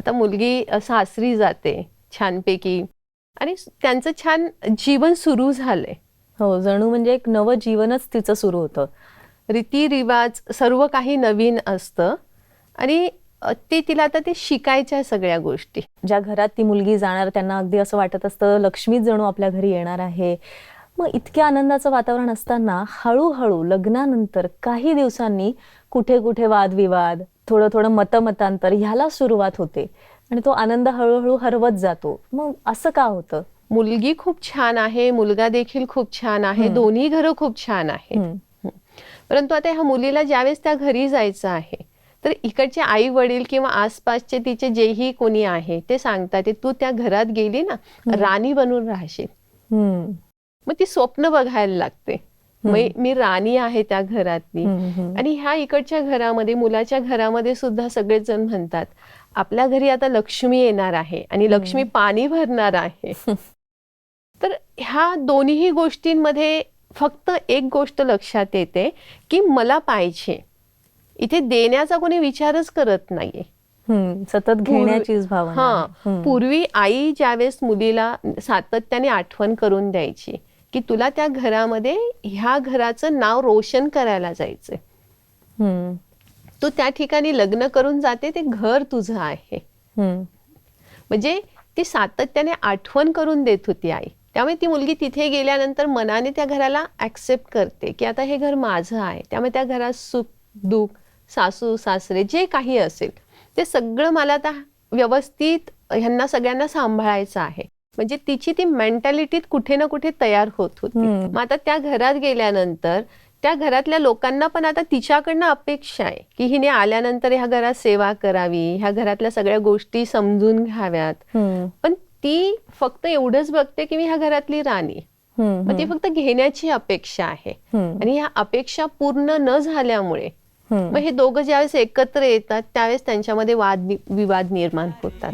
आता मुलगी सासरी जाते छानपैकी. आणि त्यांचं छान जीवन सुरू झालंय. हो जणू म्हणजे एक नवं जीवनच तिचं सुरू होतं. रीतिरिवाज सर्व काही नवीन असतं. आणि ते तिला आता ते शिकायच्या सगळ्या गोष्टी. ज्या घरात ती मुलगी जाणार त्यांना अगदी असं वाटत असतं लक्ष्मीच जणू आपल्या घरी येणार आहे. मग इतक्या आनंदाचं वातावरण असताना हळूहळू लग्नानंतर काही दिवसांनी कुठे कुठे वादविवाद थोडं थोडं मतमतांतर ह्याला सुरुवात होते. आणि तो आनंद हळूहळू हरवत जातो. मग असं का होतं? मुलगी खूप छान आहे मुलगा देखील खूप छान आहे दोन्ही घरं खूप छान आहे. परंतु आता ह्या मुलीला ज्यावेळेस त्या घरी जायचं आहे तर इकडचे आई वडील किंवा आसपासचे तिचे जेही कोणी आहे ते सांगतात "ते तू त्या घरात गेली ना राणी बनून राहशील. मग ती स्वप्न बघायला लागते. मी राणी आहे त्या घरातली. आणि ह्या इकडच्या घरामध्ये मुलाच्या घरामध्ये सुद्धा सगळेच जण म्हणतात आपल्या घरी आता लक्ष्मी येणार आहे आणि लक्ष्मी पाणी भरणार आहे तर ह्या दोन्ही गोष्टींमध्ये फक्त एक गोष्ट लक्षात येते की मला पाहिजे इथे देण्याचा कोणी विचारच करत नाहीये. सतत घेण्याचीच भावना हा. पूर्वी आई ज्यावेळेस मुलीला सातत्याने आठवण करून द्यायची की तुला त्या घरामध्ये ह्या घराचं नाव रोशन करायला जायचंय. तू त्या ठिकाणी लग्न करून जाते ते घर तुझं आहे. म्हणजे ती सातत्याने आठवण करून देत होती आई. त्यामुळे ती मुलगी तिथे गेल्यानंतर मनाने त्या घराला ऍक्सेप्ट करते की आता हे घर माझं आहे. त्यामुळे त्या घरात सुख दुःख सासू सासरे जे काही असेल ते सगळं मला आता व्यवस्थित ह्यांना सगळ्यांना सांभाळायचं आहे. म्हणजे तिची ती मेंटॅलिटीत कुठे ना कुठे तयार होत होती. मग आता त्या घरात गेल्यानंतर त्या घरातल्या लोकांना पण आता तिच्याकडनं अपेक्षा आहे की हिने आल्यानंतर ह्या घरात सेवा करावी ह्या घरातल्या सगळ्या गोष्टी समजून घ्याव्यात. पण ती फक्त एवढंच बघते की मी ह्या घरातली राणी. मग ती फक्त घेण्याची अपेक्षा आहे. आणि ह्या अपेक्षा पूर्ण न झाल्यामुळे. मग हे दोघं ज्यावेळेस एकत्र येतात त्यावेळेस त्यांच्यामध्ये वाद विवाद निर्माण होतात